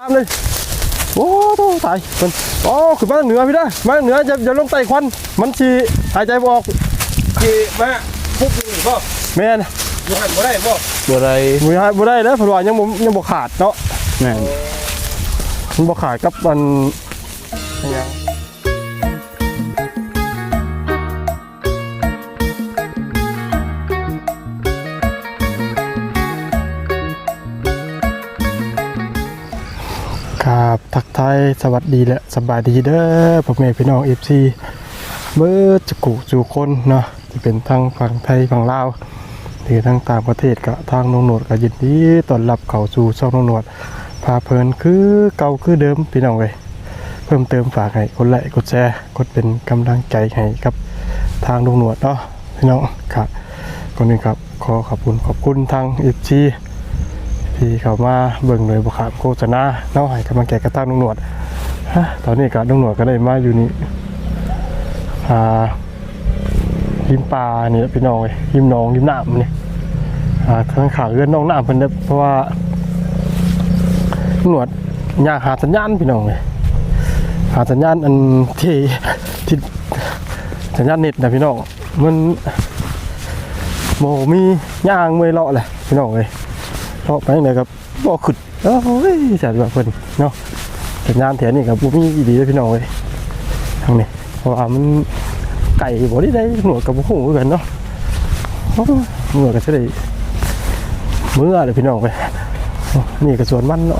ตามเลยโอ้โตตายมันโอ้ขึ้นมาทางเหนือพี่ได้อมาทางเหนือจะจะลงไต่ควันมันชีหายใจบ่ออกที่มาพุกนี่บ่แม่นอยู่หันบ่ได้บ่บ่ได้บ่ได้บ่ได้แล้วเพราะว่ายังบ่ยังบ่ขาดเนาะแม่นมันบ่ขาดกับมันอันหยัง สวัสดีและสบายดีเด้อพ่อแม่พี่น้อง FC เบิดจุกุจูคนเนาะที่เป็นทั้งฝั่งไทยฝั่งลาวหรือทั้งต่างประเทศก็ทางนงหนวดก็ยินดีต้อนรับเข้าสู่ช่องนงหนวดพาเพลินคือเก่าคือเดิมพี่น้องเลยเพิ่มเติมฝากให้กดไลค์กดแชร์กดเป็นกำลังใจให้กับทางดงหนวดเนาะพี่น้องครับก่อนอื่นครับขอขอบคุณขอบคุณทางเอฟซี ที่เขามาเบิ่งเลยบุคาโฆษณาเนาะให้กำลังใจกับทางดงหนวดตอนนี้กับดงหนวดก็ได้มาอยู่นี่อ่าริมปลาเนี่แหละพี่น้องเลยริมหนองริมหน้ำนี่อ่าข้างขาเอื้อนน้องหน้ำเพิ่นเด้เพราะว่าหนวดอยากหาสัญญาณพี่น้องเลยหาสัญญาณอันที่ที่สัญญาณเน็ตนะพี่น้องมันโมมีย่างเมื่อยเลาะเลยพี่น้องเลย เลาะไปไหนครับบ่ขึ้นเอ้ยจัดว่าเพิ่นเนาะสัญญาณแถวนี้กับบ่มีอีดีเลยพี่น้องเลยทางนี้เพราะว่ามันไก่บ่ได้ได้หนวดกับบ่ฮู้คือกันเนาะหนวดก็จะได้มื้อเลยพี่น้องไปนี่ก็สวนมันเนาะ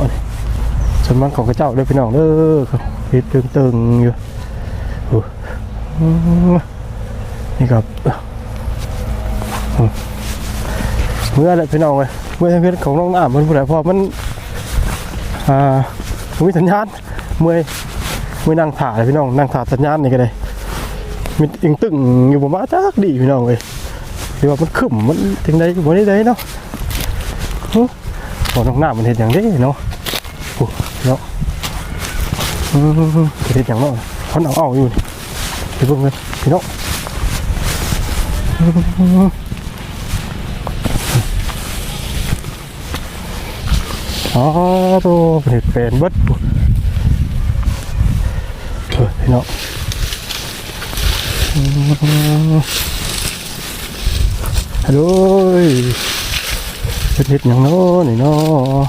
สวนมันของกระเจ้าเด้อพี่น้องเด้อครับเฮ็ดตึงๆอยู่อ้อืมนี่ครับ เมื่อไรพี่น้องเลยเมื่อทางเพชรของน้องน้ำมันผู้ใดพอมันอ่ามีสัญญาณเมื่อเมื่อนั่งถ่ายพี่น้องนั่งถ่ายสัญญาณนี่ก็ได้มีอิงตึงอยู่บ่มาจักดีพี่น้องเลยที่ว่ามันขึ้นมันถึงใดบ่ได้ใดเนาะพอน้องหน้ามันเห็นอย่างนี้เนาะโอ้เนาะเห็นอย่างเนาะเขาเอาเอาอยู่นี่เบิ่งเลยพี่น้อง อ๋อตัวเห็ดเป็นเบิดเออพี่น้องอืมฮัลโหลเป็นเห็ดอย่างโน้นี่เนาะ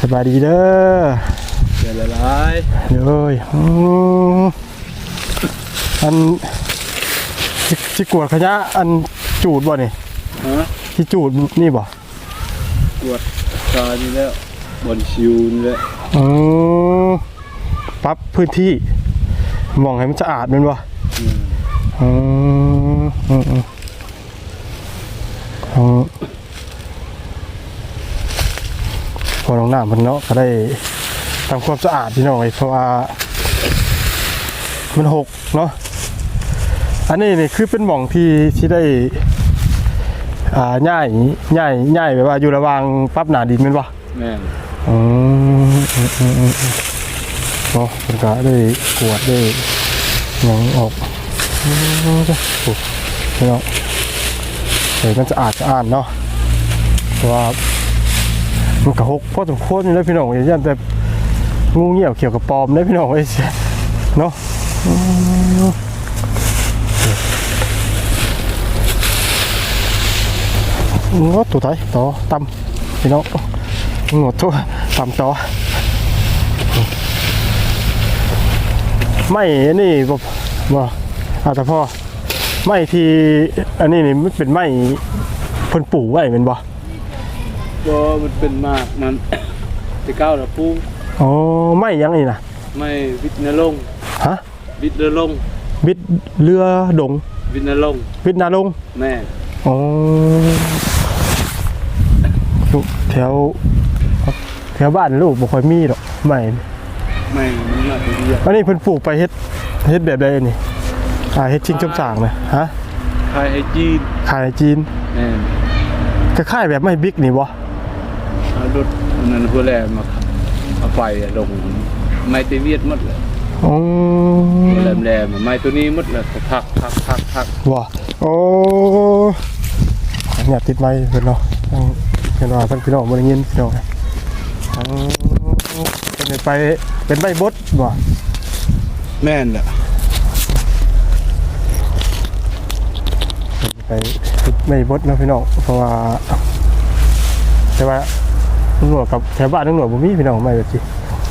สบายดีเด้อเดี๋ยวลลายเด้ยอืมอันที่กวดขยะอันจูดบ่นี่ฮะที่จูดนี่บ่ตรวจ ตานี่แล้วบนชิวนี่แหละอืมปรับพื้นที่มองให้มันสะอาดแมันบ่อืมอืมอืมอืมอืมพอน้องน้ำมันเนาะก็ได้ทำความสะอาดพี่น้องไว้เพราะว่ามันหกเนาะอันนี้นี่คือเป็นหม่องที่ที่ได้ อ่าย่ายย่ายย่ายแบบว่าอยู่ระหว่างปรับหนาดินแม่นบ่แม่นอืมอืมอืมอืมอืมเนาะมันก็ได้กวดได้หยังออกอืมจ้ะโอ้พี่น้องเดี๋ยวมันจะอาดจะอ่านเนาะเพราะว่ามันกระหกพอสมควรอยู่แล้วพี่น้องอย่างเช่นแต่งูเงี้ยวเกี่ยวกับปอมได้พี่น้องไอ้เสียเนาะอืม งดตัวไทยต่อตำพี่น้องงดตัวตำต่อไม่อันนี่บ่บ่อาจจะพ่อไม่ที่อันนี้นี่มันเป็นไม้เพิ่นปลูกไว้เป็นบ่ก็มันเป็นมากมันที่เก้าวละปูอ๋อไม้หยังนี่นะไม่วิทย์นรงฮะวิทย์นรงค์บิดเรือดงวิทย์นรงค์บิดนาลงแม่อ๋อ อยู่แถวแถวบ้านลูกบ่ค่อยมีดอกไม้ไม่มันมาตัวเดียวอันนี้เพิ่นปลูกไปเฮ็ดเฮ็ดแบบใดนี่อ่าเฮ็ดชิงจมสร้างนะฮะขายให้จีนขายในจีนแม่นคล้ายๆแบบไม้บิ๊กนี่บ่เอารถอันนั้นเพื่อแลมาเอาไปอะลงไม่เตเวียดหมดเลยอ๋อแหลมแหลมๆไม่ตัวนี้หมดเลยพักพักพักพักว่าโอ้เนี่ยติดไม้เพิ่นเนาะ เพิ่นว่าเพิ่นพี่น้องบ่ได้ยินพี่น้องอ๋อไปเป็นใบบดบ่แม่นแหละไปไม่บดเนาะพี่น้องเพราะว่าแต่ว่าตำรวจกับแถวบ้านตำรวจบ่มีพี่น้องไม่แบบสิ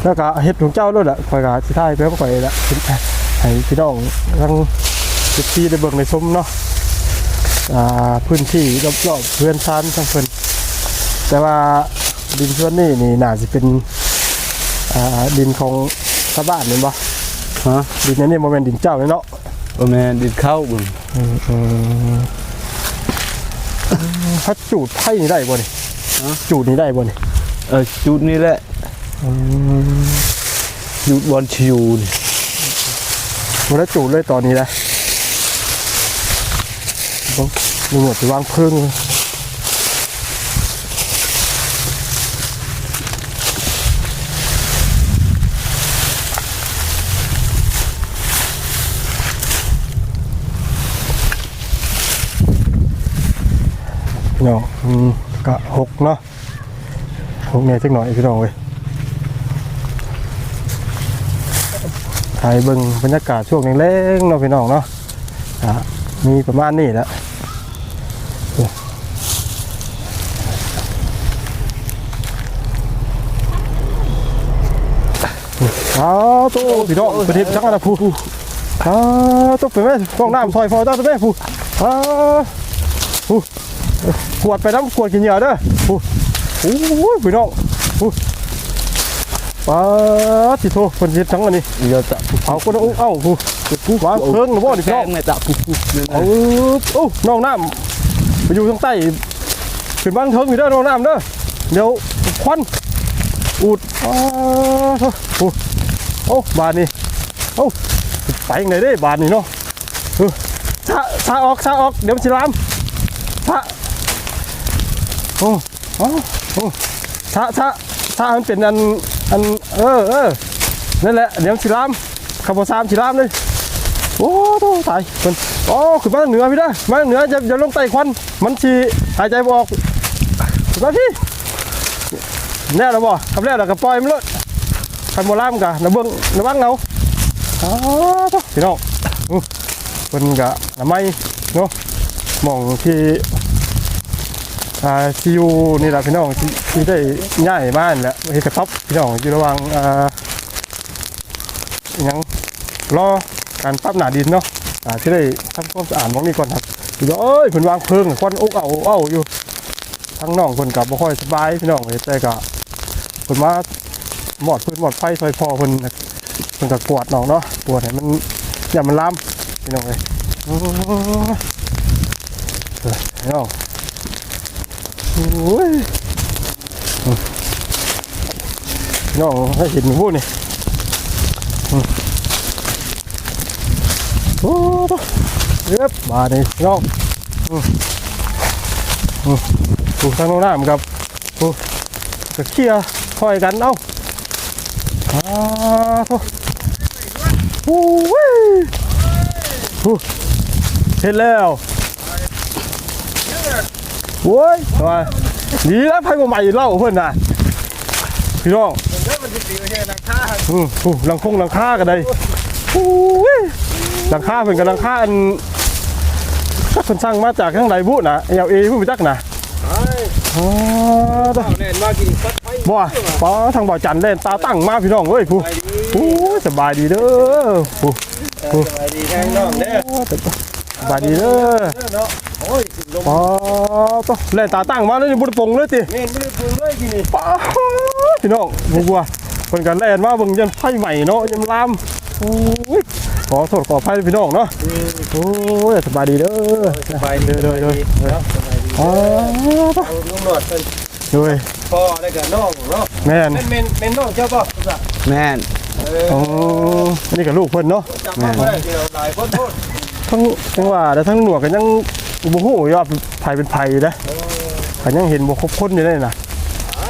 แล้วก็เฮ็ดของเจ้าด้วยแหละคอยก็สิท้ายไปบ่ค่อยละให้พี่น้องทั้งสิที่ได้เบิ่งในชมเนาะอ่าพื้นที่รอบๆเพื่อนชานทั้งเพิ่น แต่ว่าดินส่วนนี้นี่น่าสิเป็นอ่าดินของชาวบ้านนี่บ่ฮะดินอันนี้บ่แม่นดินเจ้าเนาะบ่แม่นดินเข้าเบึงอืมอืมถ้าจูดไพ่นี่ได้บ่นี่จูดนี่ได้บ่นี่เออจุดนี้แหละจุดบอลชิวนี่มันได้จูดเลยตอนนี้นะต้องลุงหมดไปวางเพิ่งเลย พี่น้องอืมกะหกเนาะหกเนี่ยจักหน่อยพี่น้องเว้ยถ่ายเบิ่งบรรยากาศช่วงแรงๆเนาะพี่น้องเนาะอะมีประมาณนี้แหละอ้าวโตพี่น้องประเทศจังนะผู้อ้าวโตไปแม่ฟองน้ำซอยพอเจ้าไปแม่ผู้อาผู้ ขวดไปน้ำขวดกินเหยื่อเด้อผู้โอ้ยพี่น้องป้าดสิโทคนเฮ็ดจังอันนี้เดี๋ยวจะเอาคนเอาเอ้าผู้ผู้วางเพิ่งหรือบ่ดิพี่น้องเนี่ยจะเอาโอ้น้องน้ำไปอยู่ทางใต้ขึ้นบ้านเทิงอยู่เด้อน้องน้ำเด้อเดี๋ยวควันอูดอ้าวโถ่โอ้โอ้บานนี่โอ้ไปยังไงเด้บานนี่เนาะซาซาออกซาออกเดี๋ยวมันสิลาม โอ้โอ้โอ้ซาซาซามันเป็นอันอันเออเออนั่นแหละเดี๋ยวมันสิลามขับรถสามสิลามเลยโอ้โตตายมันโอ้ขึ้นมาทางเหนือพี่ได้อมาทางเหนือจะจะลงไตควันมันชีหายใจบออกขึ้นมาพี่แน่แล้วบ่ทำแล้วแล้วก็ปล่อยมันเลยคันโบราณกะนะเบิ้งนะบ้างเงาอ้าวถ่พี่น้องเพิ่นกะนะไม่เนาะมองที่ อ่าซีอูนี่แหละพี่น้องที่ที่ได้ย้ายบ้านแหละเฮ็ดกระต๊อบพี่น้องอยู่ระหว่างอ่าอิหยังรอการปรับหนาดินเนาะอ่าที่ได้ทำความสะอาดมองนี้ก่อนครับเดี๋ยวเอ้ยเพิ่นวางเพิงควันอุกเอาเอ้าอยู่ทั้งน้องเพิ่นกับบ่ค่อยสบายพี่น้องเอ้ยแต่ก็เพิ่นมาหมอดพื้นหมอดไฟซอยพอเพิ่นนะเพิ่นก็กวาดน้องเนาะกวาดให้มันอย่ามันลามพี่น้องเอ้ยอ้ยเฮ้ยพี่น้อง น้องให้เห็นมู่นี่โอ้โหเย็บมาดิน้องถูกทางโน้นน้ำกับโอ้ก็เคลียคอยกันเอ้าอ้าวโถ่โอ้ยเสร็จแล้ว โว้ยทำไมดีแล้วไพ่ใหม่เล่าเพื่อนน่ะพี่น้องเดี๋ยวมันสิตีเฮ็ดนักฆ่าอืมโอ้หลังคงหลังคากันเลยโอ้ยหลังคาเป็นกับหลังคาอันก็คนสร้างมาจากข้างในบุนะเอลเอผู้ไปจักนะไอ้อ๋อตัวเอาแน่นมากินสักไผบ่ป้าทางบ่อจันเล่นตาตั้งมาพี่น้องเอ้ยผู้ไปดีโอ้ยสบายดีเด้อผู้เออสบายดีแทงน้องเด้อสบายดีเด้อ เด้อเนาะโอ้ยขึ้นลงป้าตัวเล่นตาตั้งมาแล้วนี่บุญปงเลยติเม่นบ่ได้ปรุงเลยกินนี่ป้าพี่น้องบ่กลัวเพิ่นกันเล่นมาเบิ่งยันไฟใหม่เนาะยันลามโอ้ยขอโทษขออภัยพี่น้องเนาะโอ้ยสบายดีเด้อสบายดีเด้อเด้อเด้อเนาะสบายดีอ๋อเอาลุงหนวดเป็นด้วยพ่อได้กับน้องเนาะแม่นแม่นแม่นแม่นน้องเจ้าบ่จ้ะแม่นเอออ๋อนี่กับลูกเพิ่นเนาะจับมาได้เดี๋ยวหลายคนโทษทั้งทั้งว่าแต่ทั้งหนวกกันยัง บ่ฮู้อยู่ว่าไผเป็นไผนะก็ยังเห็นบ่ครบคนอยู่ได้น่ะไอ้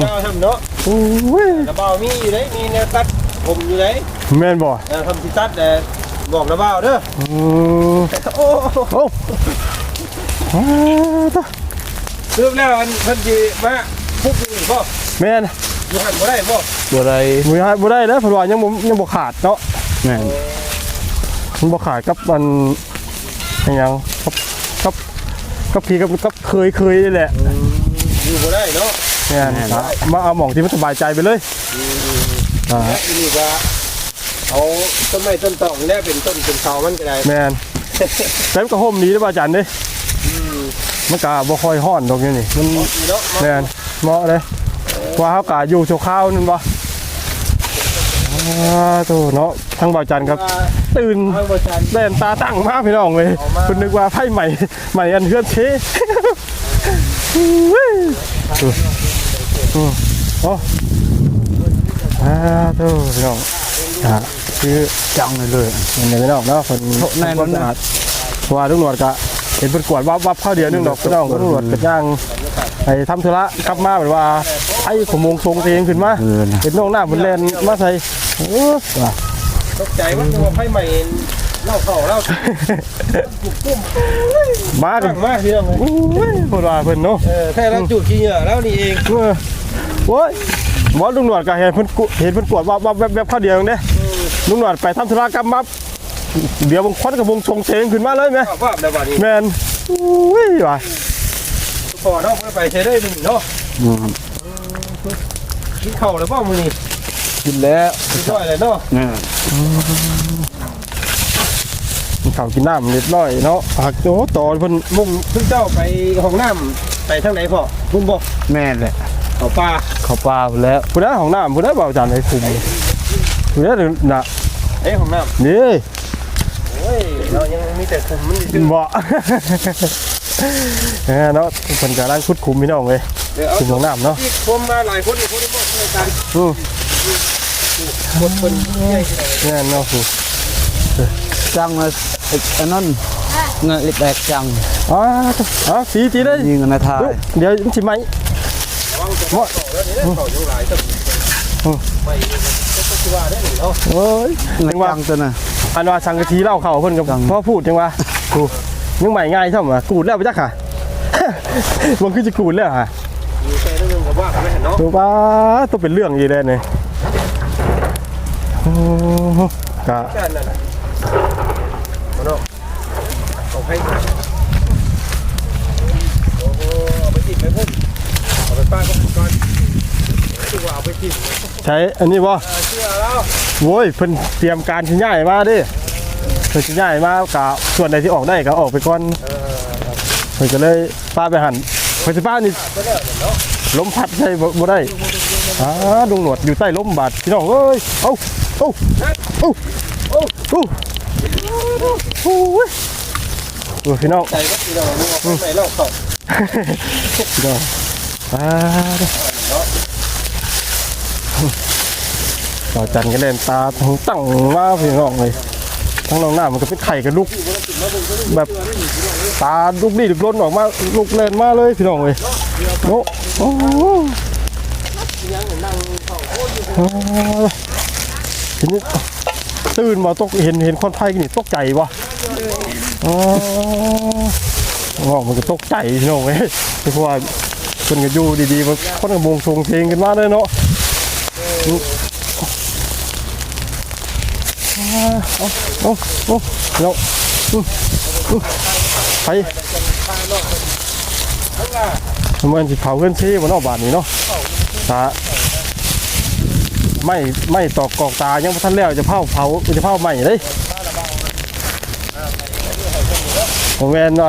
เจ้าทำเนาะโอ้ยระเบามีอยู่ได้มีแนวตัดผมอยู่ได้แม่นบ่เออทำสิตัดแต่บอกระเบาเด้ออืมโอ้โอ้อ้าวตะสรุปแล้วอันเพิ่นสิมาพุกอยู่บ่แม่นอยู่หันบ่ได้บ่บ่ได้บ่ได้บ่ได้แล้วเพราะว่ายังบ่ยังบ่ขาดเนาะแม่นมันบ่ขาดกับมันอิหยังกับกับ กับพี่กับกับเคยเคยนี่แหละอยู่บ่ได้เนาะแม่นครับมาเอาหม่องที่มันสบายใจไปเลยอ่าและอีนี่ก็เอาต้นไม้ต้นตอกนี่แหละเป็นต้นเป็นเสามันก็ได้แม่นแต่มันก็ห่มดีเด้อบ่อาจารย์เด้มันก็บ่ค่อยร้อนดอกนี่นี่มันดีเนาะแม่นเหมาะเลยว่าเฮากะอยู่ชั่วคราวนั่นบ่อ่า โตเนาะทางบ่าวจันทร์ครับ ตื่นทางบ่ชันแล่นตาตั้งมากพี่น้องเลยเอามาคุณนึกว่าไพ่ใหม่ใหม่อันเพื่อนเชอืมโอ้อาโตพี่น้องอ่าคือจังเลยเลยเห็นไหมพี่น้องเนาะคนแน่นอนนะว่าลุงหนวดกะเห็นเพิ่นกวดวับวับเข้าเดียวนึงดอกพี่น้องลุงหนวดกะย่างไปทำธุระกลับมาแบบว่าไอ้ขโมงทรงตัวเองขึ้นมาเออนะเห็นน้องหน้าบนแลนมาใส่โอ้ว่ะตกใจว่าตัวไฟใหม่เล่าเข้าเล่ามากัตั้นงมากพี่น้องโอ้ยพูดว่าเพิ่นเนาะเออแค่เราจุดขี้เหงื่อแล้วนี่เองเออโอ้ยบอสลุงหนวดก็เห็นเพิ่นกุเห็นเพิ่นกวดว่าว่าแวบๆเข้าเดียวเด้ลุงหนวดไปทำธุระกรรมมาเดี๋ยวบางคนกับวงทรงเตงขึ้นมาเลยไหมภาพภาพได้บ่นี้แมนอุ้ยว่ะพอเนาะไปใช้ได้หนึ่งเนาะอืม กินข้าวแล้วบ่มื้อนี้กินแล้วกินด้วยเลยเนาะแม่นกินข้าวกินน้ำเรียบร้อยเนาะหักโอ้ต่อเพิ่นมุ่งเพิ่งเจ้าไปห้องน้ำไปทางไหนพ่อพุ่นบ่แม่นแหละเขาป่าเขาปลาไปแล้วผู้ใดของน้ำผู้ใดบ่าวจานให้คุมผู้ใดน่ะเอ้ยห้องน้นี่ำโอ้ยเรายังมีแต่คุมมันอยู่บ่เออเนาะเพิ่นกำลังคุดคุมพี่น้องเลย เดี๋ยวเอาคุมของน้ำเนาะที่ผมมาหลายคนนี่คนที่หมดในการอือหมดคนใหญ่ที่ไหนแม่นเนาะครูจังเลยไอ้อันนั้นเงยแตกจังอ๋ออ๋อสีจีได้ยิงกันนะทายเดี๋ยวมันสิไหมระวังจะเข้าแล้วนี่เข้าอยู่หลายตึกไปก็คือว่าได้หนึ่งเนาะโอ้ยเงจัยงว่าจังตัวน่ะอันว่าสังกะทีเล่าเข้าเพิ่นกับจังพ่อพูดจังว่ากูยังใหม่ง่ายซ่อมว่ากูดแล้วไปจักค่ะมันคือจะกูดแล้วฮะมีแค่เรื่อง กับว่าไม่เห็นเนาะดูว่าต้องเป็นเรื่องอีเลยเนี่ยโอ้โหกะแค่นั้นน่ะมาเนาะเอาให้โอ้โหเอาไปติดไปพุ่มเอาไปป้าก็ก่อนคือว่าเอาไปติดใช้อันนี้บ่เชื่อแล้วโว้ยเพิ่นเตรียมการชิ้นใหญ่มาดิเพิ่นชิ้นใหญ่มากะส่วนใดที่ออกได้ก็ออกไปก่อนเพิ่นก็เลยป้าไปหันเพิ่นสิป้านี่ก็ได้เนาะ ล้มพัดใช่บ่ได้อ่าดงหนวดอยู่ใต้ล้มบาดพี่น้องเอ้ยเอ้าเอ้าเอ้าเอ้าเอ้าโอ้โหโอ้พี่น้องใจก็คือเราเอาไปเล่าเข้าพี่น้องอ่าต่อจันก็เล่นตาทั้งตั้งมาพี่น้องเลยทั้งน้องหน้ามันก็เป็นไข่กับลูกแบบตาลูกนี่ลูกล้นออกมาลูกเล่นมาเลยพี่น้องเลยโอ้ โอ้โหยังนั่งเข้าโอ้ยอ่าทีนี้ตื่นมาตกเห็นเห็นควันไทยนี่ตกใจวะอ๋ออ๋อมันก็ตกใจพี่น้องเอ้ยเพราะว่าคนก็อยู่ดีๆมันคนก็มงทรงเพลงกันมาเลยเนาะเอาเอาเอาเนาะไป มันสิเผาเพื่อนซีมันนอกบาทนี้เนาะตาไม่ไม่ตอกกอกตายังบ่ทันแล้วจะเผาเผาจะเผาใหม่เลยผมแม่นว่า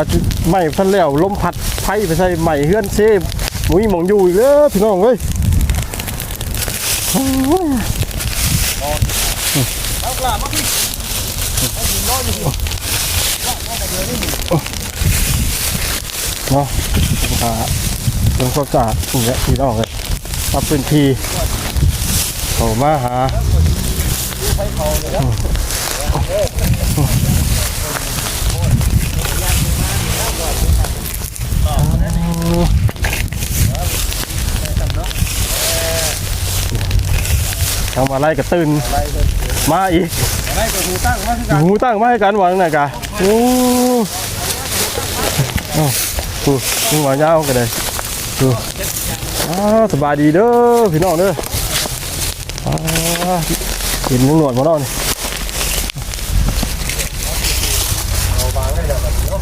ไม่ทันแล้วลมพัดไฟไปใส่ใหม่เฮือนเซมุ้ยหมองอยู่อีกแล้วพี่น้องเอ้ยโอ้ยเอากลับมาพี่เนาะผมหาเรื่ องความสะอาดอย่างเงี้ยพี่น้องเลยปรับพื้นที่เขามาหาทางมาไล่กระตื่นมาอีกหูตั้งมาคือกันหูตั้งมาให้กันหวังหน่อยกะโอ้โอ้ดูมึงหวานยาวกันเลย ดูสบายดีเด้อพี่น้องเด้อเห็นหนวดมาแล้วนี่เอาบางให้แล้วแบบเนาะ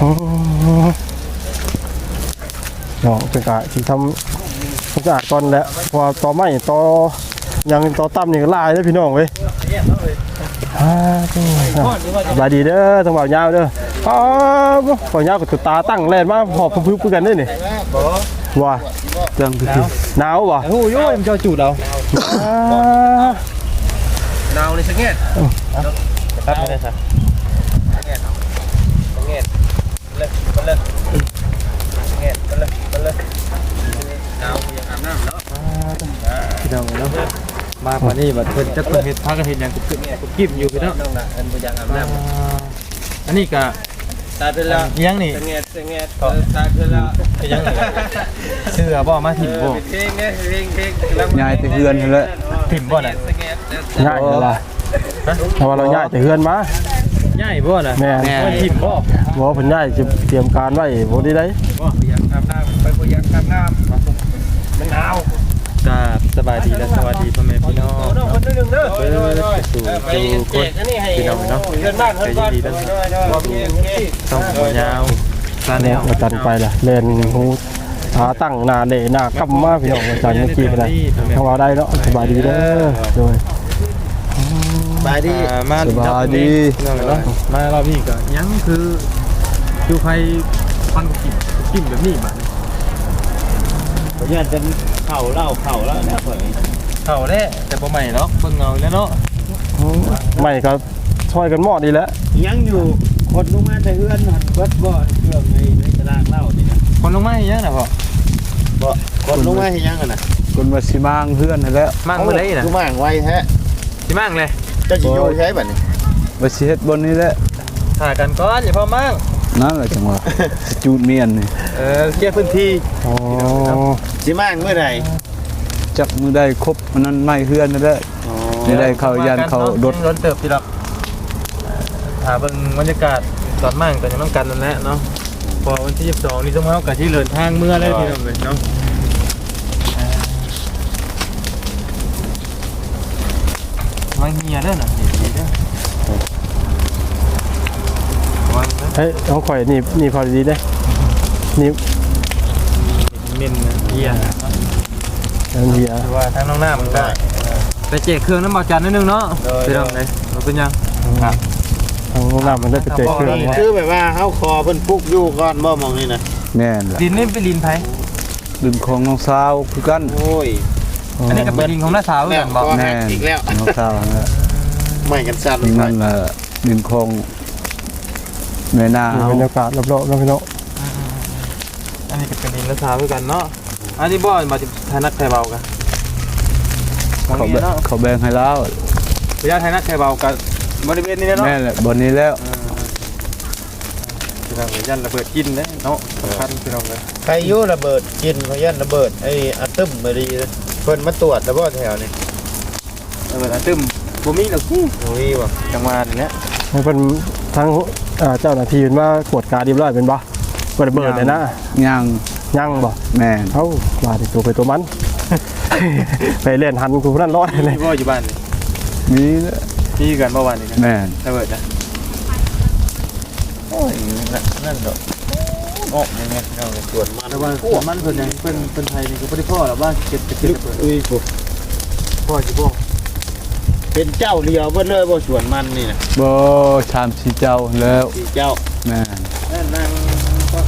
อ๋อเนาะเป็นกะที่ทำความสะอาดก่อนแหล้วพอต่อไม้ต่อยังต่อตั้มนี่ก็ลายเลยพี่น้องเว้ยสบายดีเด้อจังหวยาวเด้อ อ๋อขอยาวกับตุตาตั้งแลนมาหอบพึ่งๆกันได้นี่ว่าจังคือหนาวว่ะโอ้ยมันจะจูดเอาอ่าหนาวเลยสังเกตครับไม่ได้ครับสังเกตสังเกตเลยมันเลยสังเกตมันเลยมันเลยหนาวอย่างอาบน้ำเนาะพี่น้องเนาะมากกว่านี้บัดเพิ่นจะเพิ่นเฮ็ดพากันเฮ็ดหยังกุบกิบกุบกิบอยู่พี่น้องน้องน่ะอันบ่อย่างอาบน้ อันนี้ก็ำตายไปแล้วอิหยังนี่สังเกตสังเกตตายไปแล้วอิหยังนี่เสื้อบ่มาถิ่มบ่ เพลงเนี่ยเพลงเพลงยายไปเฮือนนั่นแหละถิ่มบ่น่ะสังเกตง่ายเลยล่ะเพราะว่าเราย้ายแต่เฮือนมาง่ายบ่น่ะแม่ ว่าถิ่มบ่บอกว่าเพิ่นย้ายจะเตรียมการไว้บ่ได้ได้บ่อยากอาบน้ำไปบ่อยากอาบน้ำมันหนาว ก็สบายดีและสวัสดีพ่อแม่พี่น้องน้องคนนึงเด้อเปิดสู่สู่คนพี่น้องเนาะเดินบ้านเดินบ้านต้องหัวยาวซาแนวอาจารย์ไปล่ะเล่นหูหาตั้งหนาเละหน้ากำมาพี่น้องอาจารย์เมื่อกี้ไปได้ทางเราได้เนาะสบายดีเด้อโดยสบายดีมาสบายดีพี่น้องเนาะมารอบนี้ก็ยังคือดูไฟฟันกิบกิบแบบนี้บัดผมอยากจะ เข่าเล่าเข่าแล้วนะเผยเข้าแล้แต่บ่ใหม่เนาะเบิ่งเงาแล้วเนาะไม่ก็ช่วยกันหมอดีแล้วยังอยู่คนลงมาแต่เอื้อนหันเบิดบ่อเครื่องในในตารางเล่านี่นะคนลงมาอีหยังน่ะพ่อบ่คนลงมาให้ยังกันนะคนมาสิมางเฮือนนั่นแหละมั่งบ่ได้น่ะคือมั่งไว้แท้สิมั่งเลยเจ้าจิโยใช้บัดนี้มาสิเฮ็ดบนนี้แหละถ่ากันก่อนอย่าพอมั่ง นั่นแหละจังหวะสจูดเมียนนี่เออเคลียร์พื้นที่อ๋อสิมั่งเมื่อไหร่จักมือได้ครบมันนั้นไม่เฮือนนั่นแหละนี่ได้เข้ายันเข้ารถรถเติบพี่ดอกถ่าเบิ่งบรรยากาศตอนมั่งตอนยังต้องกันนั่นแหละเนาะพอวันที่ 22 นี่ต้องเฮากับที่เดินทางเมื่อแล้วพี่น้องเลยเนาะมาเฮียเด้อน่ะเฮียเด้อ วางนะเฮ้ยน้องข่อยนี่นี่พอดีเด้นี่เมนนะเฮียอันเดียคือว่าทางน้องหน้ามันก็ไปเจกเครื่องน้ำเบาจันนิดนึงเนาะไปลองเลยเราเป็นยังทางโรงแรมมันได้ไปเจอเครื่องนี่ว่าคือแบบว่าเฮาคอเพิ่นปลุกอยู่ก่อนบ่มองนี่นะแม่นล่ะดินนี่เป็นดินไผดินของน้องสาวคือกันโอ้ยอันนี้ก็เป็นดินของน้าสาวเหมือนกันบอกแม่นอีกแล้วน้องสาวนั่นแหละไม่กันสั่นนี่มันละดินของ แม่นาดูเฮาบรรยากาศรอบๆแล้วพี่น้องอันนี้ก็เป็นดินน้าสาวเหมือนกันเนาะ อันนี้บ่มาจากไทยนักไทยเบากันมองเขานี้แบ่งเนาะเขาแบ่งให้แล้วพญาไทยนักไทยเบากันบริเวณนี้เนาะแม่นแหละบนนี้แล้วพี่น้องยันระเบิดกินเด้เนาะสำคัญพี่น้องเลยใครอยู่ระเบิดกินเขายันระเบิดไอ้อะตึมมาดีเพิ่นมาตรวจแล้วบ่แถวนี่ระเบิดอันตึมบ่มีหรอกโอ้ยว่ะจังหวะนี้ให้เป็นทั้งเอ่อเจ้าหน้าที่เป็นว่ากวดการเรียบร้อยเป็นบ่บ่ได้เบิดเลยนะย่างยังบ่แม่นเอ้าว่าที่ตัวไปตัวมัน ไปเล่นหันกูนั่นร้อยเลยมีบ่อยู่บ้านนี่มีแล้วมีกันเมื่อวานนี่กันแม่นระเบิดนะโอ้ยนั่นนั่นดอกออกยังไงเอาเลยตรวจมาระวังส่วนมันเพิ่นยังเพิ่นเพิ่นไทยนี่ก็บ่ได้พ่อหรอกว่าเก็บเก็บระเบิดอุ้ยปุ๊พ่อสิบ่ เป็นเจ้าเดียวเพิ่นเลยบ่สวนมันนี่นะบ่ชามสีเจ้าแล้วที่เจ้าแม่นนั่นนั่ง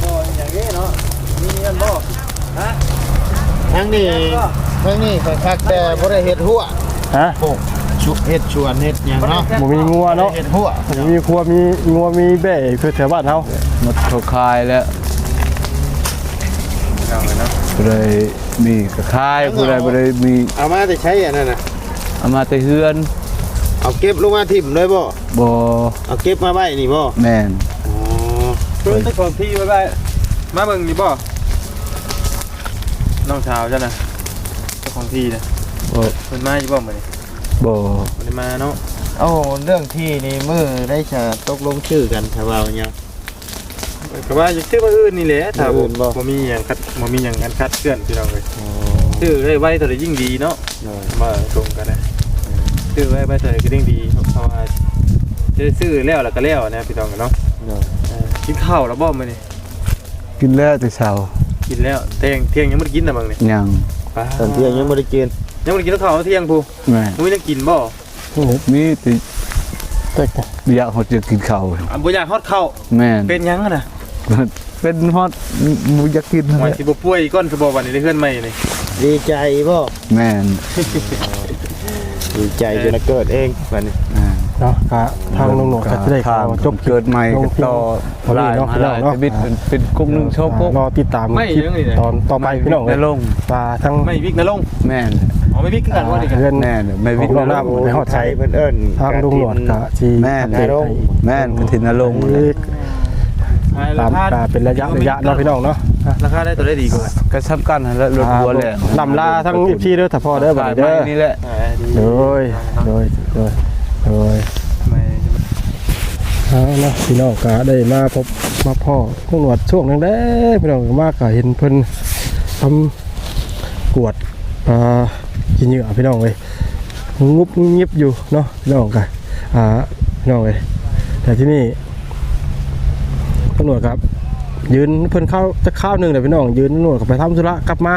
พ่อๆอย่างนี้เนาะมีเงินบ่ฮะทั้งนี้ทั้งนี้ค่อยคักแต่บ่ได้เฮ็ดหัวฮะปลูกชุเฮ็ดชวนเฮ็ดหยังเนาะบ่มีงัวเนาะเฮ็ดหัวมีครัวมีงัวมีแบ่คือแถวบ้านเฮาหมดเขาคายแล้วเอาเลยเนาะผู้ใดมีก็คายผู้ใดบ่ได้มีเอามาแต่ใช้อันนั้นน่ะเอามาแต่เฮือน เอาเก็บลงมาทิ่มเลยบ่บ่เอาเก็บมาไว้นี่บ่แม่นอ๋อเพิ่นเจ้าของที่ไว้ไว้มาเบิ่งนี่บ่น้องสาวจ้ะนะเจ้าของที่นะบ่เพิ่นมาอยู่บ่มื้อนี้บ่บ่ได้มาเนาะเอาเรื่องที่นี่มื้อได้จะตกลงชื่อกันถ้าว่าหยังก็ว่าจะชื่อว่าอื่นนี่แหละถ้าอื่นบ่บ่มีหยังคัดบ่มีหยังกันคัดเคลื่อนพี่น้องเอ้ยซื้อได้ไว้เท่าไหร่ยิ่งดีเนาะมาตรงกันนะ ซื้อไว้ไว้เท่าไหร่ก็ยิ่งดีเพราะว่าจะได้ซื้อแล้วแล้วก็แล้วนะพี่น้องเนาะเออกินข้าวแล้วบ่มื้อนี้กินแล้วแต่เช้ากินแล้วเที่ยงเที่ยงยังไม่ได้กินนะบางนี่ยังป้าตอนเที่ยงยังไม่ได้กินยังไม่ได้กินข้าวเที่ยงพูแม่มึงยังกินบ่มีแต่เต็กอยากเขาจะกินข้าวอะบ่อยากฮอดข้าวแม่นเป็นหยังอะนะเป็นฮอดมูอยากกินหมายสิบ่ป่วยก้อนสบวันนี้ได้เพื่อนใหม่นี่ดีใจพ่อแม่น ดีใจจนเกิดเองวันนี้อ่าเนาะกะทางลุงหนวดก็จะได้ขอทางจบเกิดใหม่ลงก็ที่ต่อพอดีลายเนาะมาพี่น้องเนาะชีวิตเป็นเป็นกลุ่มหนึงโชว์กลุ่มรอติดตามไม่คลิปยังนี่นะตอนต่อไปพี่น้องเลในยลงปลาทั้งไม่วิกนะลงแม่นอ๋อไม่วิกคือกันว่านี่กัน เพื่อนแม่นไม่วิทย์ของเราในลงไม่ฮอดไทยเพิ่นเอิ้นทางลุงหนวดกะที่แม่นอัปเดตให้แม่นกระถินนรงค์ ตามกะเป็นระยะระยะเนาะพี่น้องเนาะราคาได้ตัวได้ดีกว่าก็สำคัญแล้วรถบัวแหละลำลาทั้งอีพีเด้อถ้าพอเด้อบัดขายนี้ไม้เด้อนี่แหละโดยโดยโดยโดยไม่เอาเนาะพี่น้องก็ได้มาพบมาพ่อลุงหนวดช่วงนึงเด้อพี่น้องก็มาก็เห็นเพิ่นทำกวดปลากินเหยื่อพี่น้องเว้ยงุบเงียบอยู่เนาะพี่น้องก็อ่าพี่น้องเว้ยแต่ที่นี่ ตำรวจครับ ยืนเพิ่นเข้าจะข้าวหนึ่งเลยพี่น้อง ยืนตำรวจก็ไปทำธุระกลับมา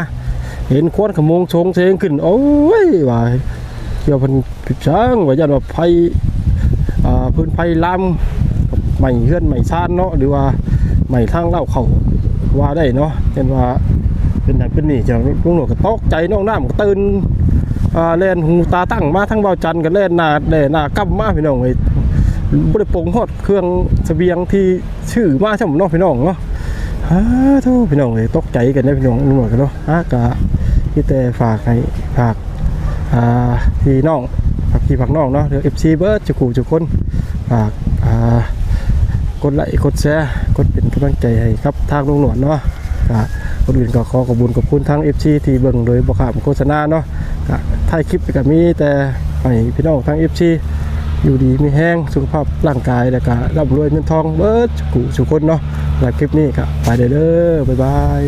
เห็นควนขโมงชงเชงขึ้น โอ้ยว่าเกี่ยวเพิ่นผิดช้างว่ายันว่าไผอ่าพื้นไผลามใหม่เฮือนใหม่ซ่านเนาะหรือว่าใหม่ทางเล่าเขาว่าได้เนาะเห็นว่าเป็นนั่นเป็นนี่จะลุงหนวดก็ตกใจน้องน้ำก็ตื่นเล่นหูตาตั้งมาทั้งเบาจันทร์ก็เล่นหนาเล่นหนากำมาพี่น้องเอ้ย บ่ได้ปรุงฮอดเครื่องสเสบียงที่ชื่อมาใช่ไหมเนาะพี่น้องเนาะฮ่าโทษพี่น้องเลยตกใจกันนะพี่น้องหน่วยกันเนาะฮะกะพี่แต่ฝากให้ฝากอ่าพี่น้องฝากพี่ฝากน้องเนาะเดี๋ยวเอฟซีเบิร์ดจะขู่จะคนฝากอ่ากดไลค์กดแชร์กดเป็นกำลังใจให้ครับทางลุงหนวดเนาะกะคนอื่นก็ขอขอบคุญขอบคุณทั้งเอฟซีที่เบิ่งโดยบขามโฆษณาเนาะกะถ่ายคลิปไปกับมีแต่ให้พี่น้องทั้งเอฟซี อยู่ดีมีแห้งสุขภาพร่างกายแล้วก็ร่ำรวยเงินทองเบิร์ดสุขุสุขคนเนาะแล้วคลิปนี้ก็ไปเด้เด้อบ๊ายบาย